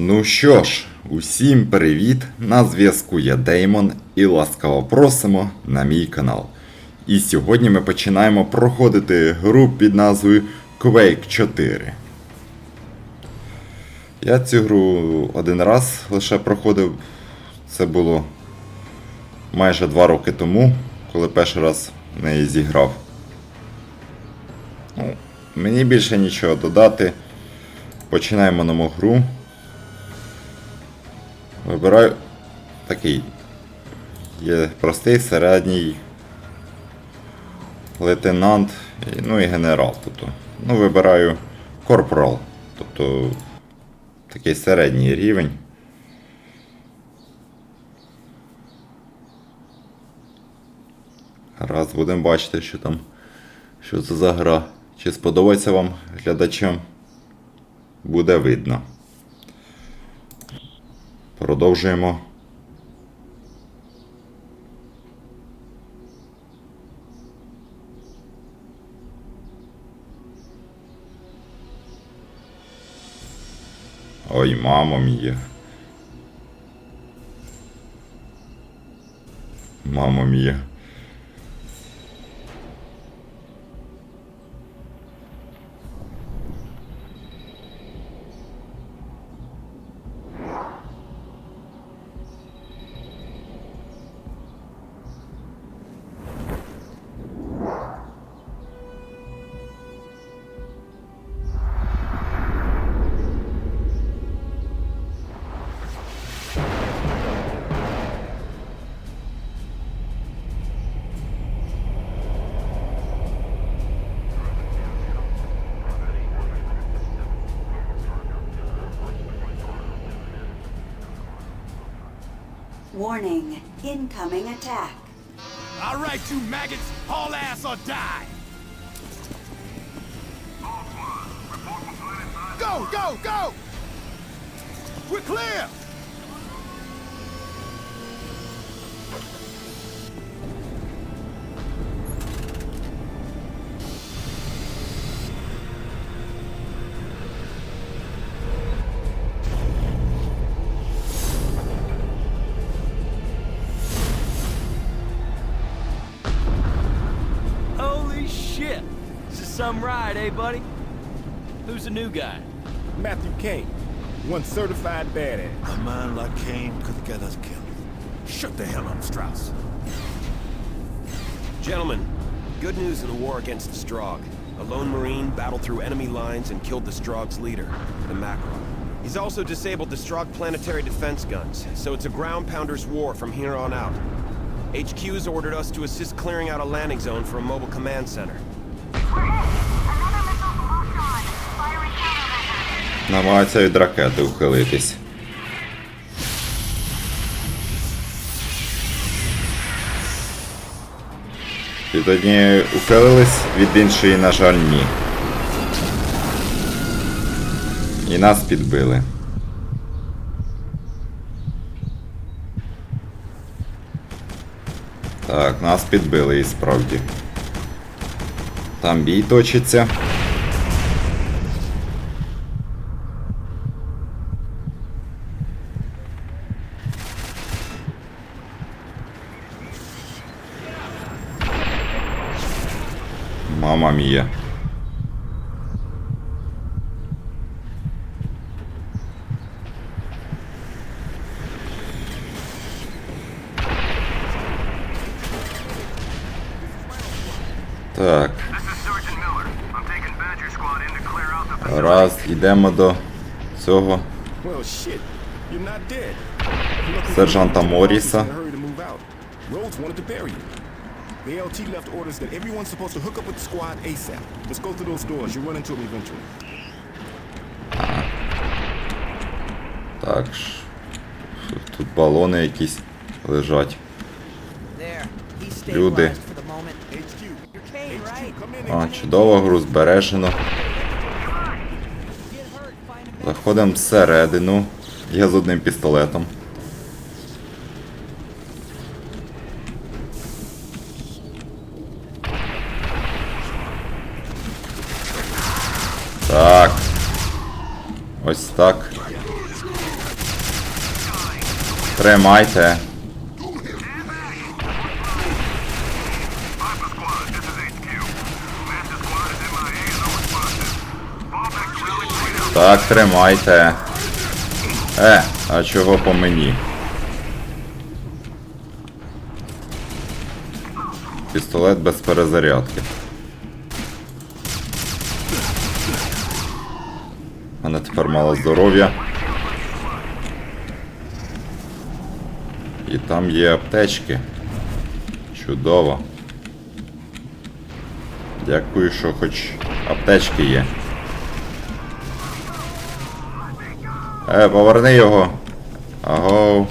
Ну що ж, усім привіт! На зв'язку я Деймон і ласкаво просимо на мій канал. І сьогодні ми починаємо проходити гру під назвою Quake 4. Я цю гру один раз лише проходив. Це було майже два роки тому, коли перший раз в неї зіграв. Ну, мені більше нічого додати. Починаємо нову гру. Вибираю такий. Є простий, середній лейтенант, ну і генерал. Тобто, ну, вибираю корпорал. Тобто такий середній рівень. Раз будемо бачити, що там. Що це за гра. Чи сподобається вам глядачам? Буде видно. Продовжуємо. Ой, мамо мія. Мамо мія. Warning, incoming attack. All right, you maggots, haul ass or die. Go, go, go! We're clear! Some ride, eh, buddy? Who's the new guy? Matthew Kane, one certified badass. A man like Kane could get us killed. Shut the hell up, Strauss. Gentlemen, good news in the war against the Strogg. A lone Marine battled through enemy lines and killed the Strogg's leader, the Macron. He's also disabled the Strogg planetary defense guns, so it's a ground pounder's war from here on out. HQ's ordered us to assist clearing out a landing zone for a mobile command center. Намагаються від ракети ухилитись. Від однієї ухилились, від іншої, на жаль, ні. І нас підбили. Так, нас підбили і справді. Там бій точиться. Мама мія. Так. Раз, йдемо до цього сержанта the The LT left orders that everyone's supposed to hook up with the squad ASAP. Let's go through those doors. You'll run into them eventually. Так. Тут балони якісь лежать. Люди. А, чудово, гру збережено. Заходимо всередину. Я з одним пістолетом. Ось так. Тримайте. Так, тримайте. Е, а чого по мені? Пістолет без перезарядки. У мене тепер мало здоров'я. І там є аптечки. Чудово. Дякую, що хоч аптечки є. Е, поверни його. Аго.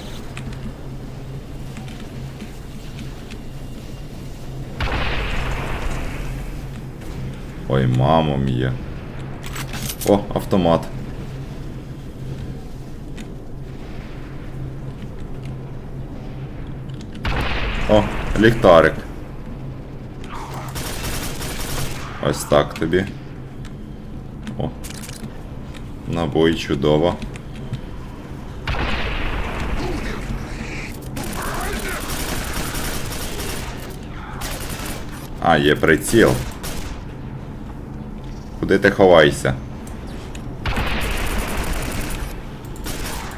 Ой, мамо мія. О, автомат. О, ліхтарик. Ось так тобі. О. Набой чудово. А, є приціл. Куди ти ховайся?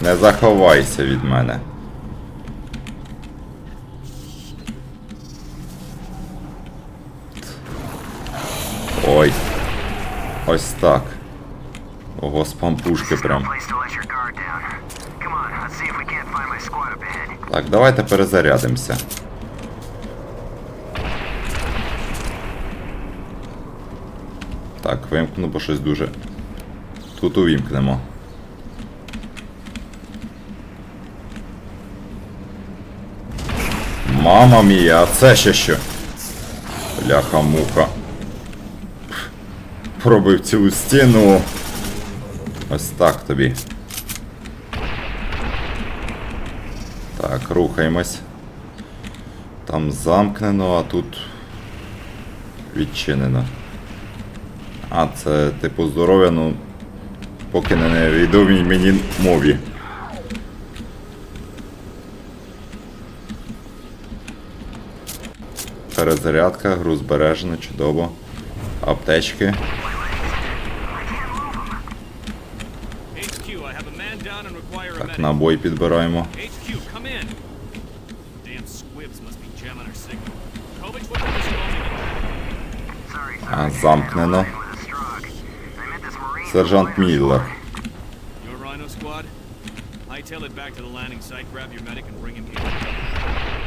Не заховайся від мене. Ой. Ось так. Ого, з пампушки прям. Так, давайте перезарядимося. Так, вимкну, бо щось дуже. Тут увімкнемо. Мама мія, а це ще що? Бляха-муха. Пробив цілу стіну. Ось так тобі. Так, рухаємось. Там замкнено, а тут відчинено. А, це типу здоров'я, ну поки не невідомій мені мові. Перезарядка, гру збережено, чудово. Аптечки. I Так, набой підбираємо. А, замкнено. I. Сержант Міллер. Rhino squad? Hightail back to the landing site, grab your medic and bring him here.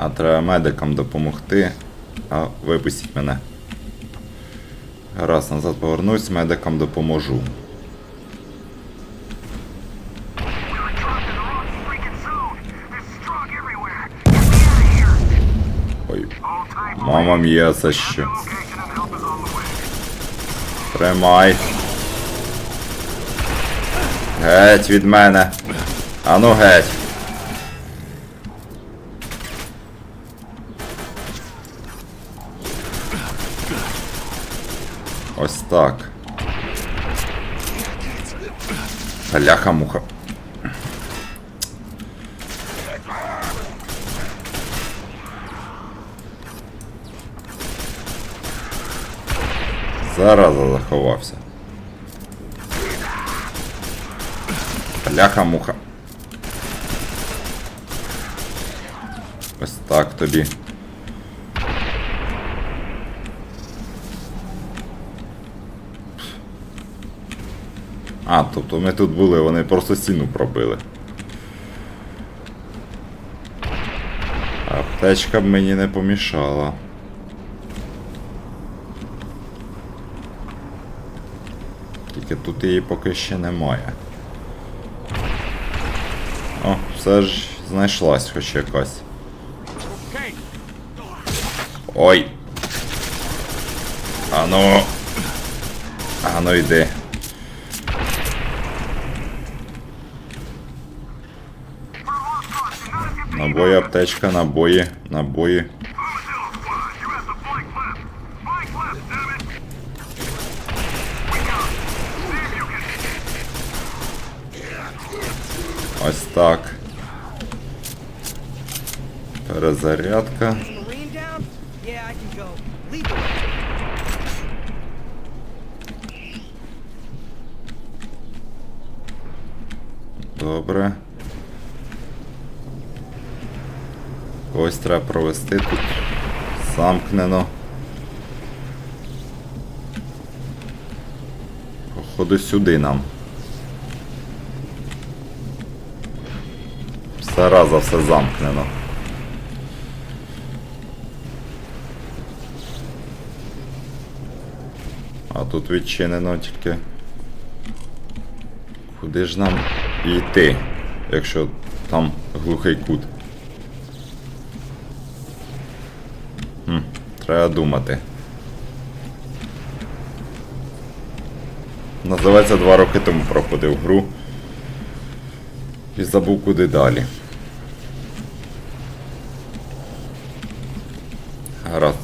А треба медикам допомогти. А випустіть мене. Раз назад повернусь, медикам допоможу. Ой, мама це що? Тримай. Геть від мене. Ану геть. Ось так. Бляха-муха. Зараза заховався. Бляха-муха. Ось так тобі. А, тобто ми тут були, вони просто стіну пробили. Аптечка б мені не помішала. Тільки тут її поки ще немає. О, все ж знайшлась хоч якась. Ой. Ану. Ану йди. Набої, аптечка, набої, набої. Ось так. Перезарядка. Marine down? Yeah, I can go. Lead the way. Добре. Когось треба провести тут. Замкнено. Походу сюди нам. Все раза все замкнено. А тут відчинено тільки. Куди ж нам йти, якщо там глухий кут? Треба думати. Називається два роки тому проходив гру. І забув куди далі. Гаразд.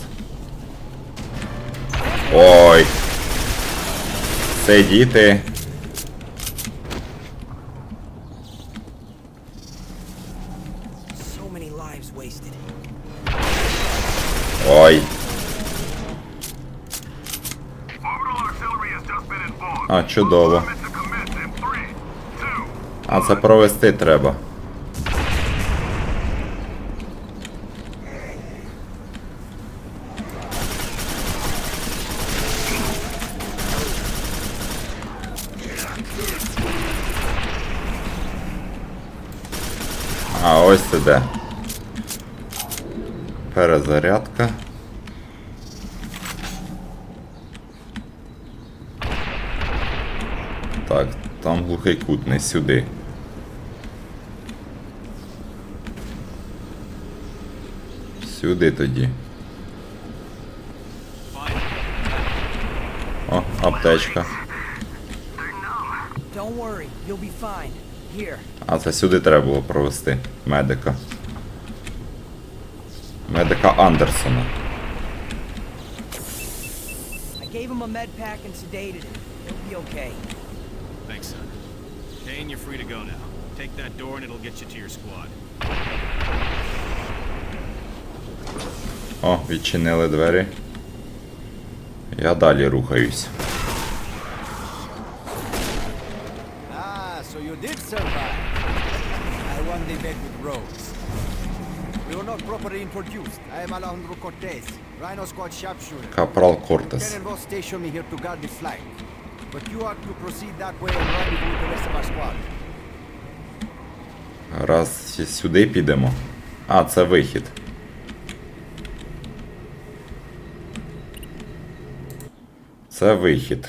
Ой. Сидіти. Ой. А, чудово. А це провести треба. А ось це де. Перезарядка. Так, там глухий кут, не сюди. Сюди тоді. О, аптечка. А це сюди треба було провести медика. Медика Андерсона. I gave him a med pack and sedated him. He'll be okay. Thanks, son. Dane, you're free to go now. Take that door and it'll get you to your squad. О, відчинили двері. Я далі рухаюсь. Ah, so you did survive. I won the bet with Rhodes. We were not properly introduced. I am Alejandro Cortez, Rhino Squad sharpshooter. Капрал Кортес. Lieutenant Ross stationed me here to guard the flank. But you are to proceed that way and rendezvous with the rest of our squad. Раз сюди підемо. А, це вихід. Це вихід.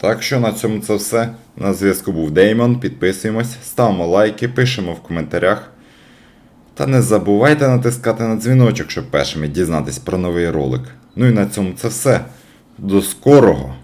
Так що на цьому це все. На зв'язку був Деймон. Підписуємось, ставимо лайки, пишемо в коментарях. Та не забувайте натискати на дзвіночок, щоб першими дізнатись про новий ролик. Ну і на цьому це все. До скорого!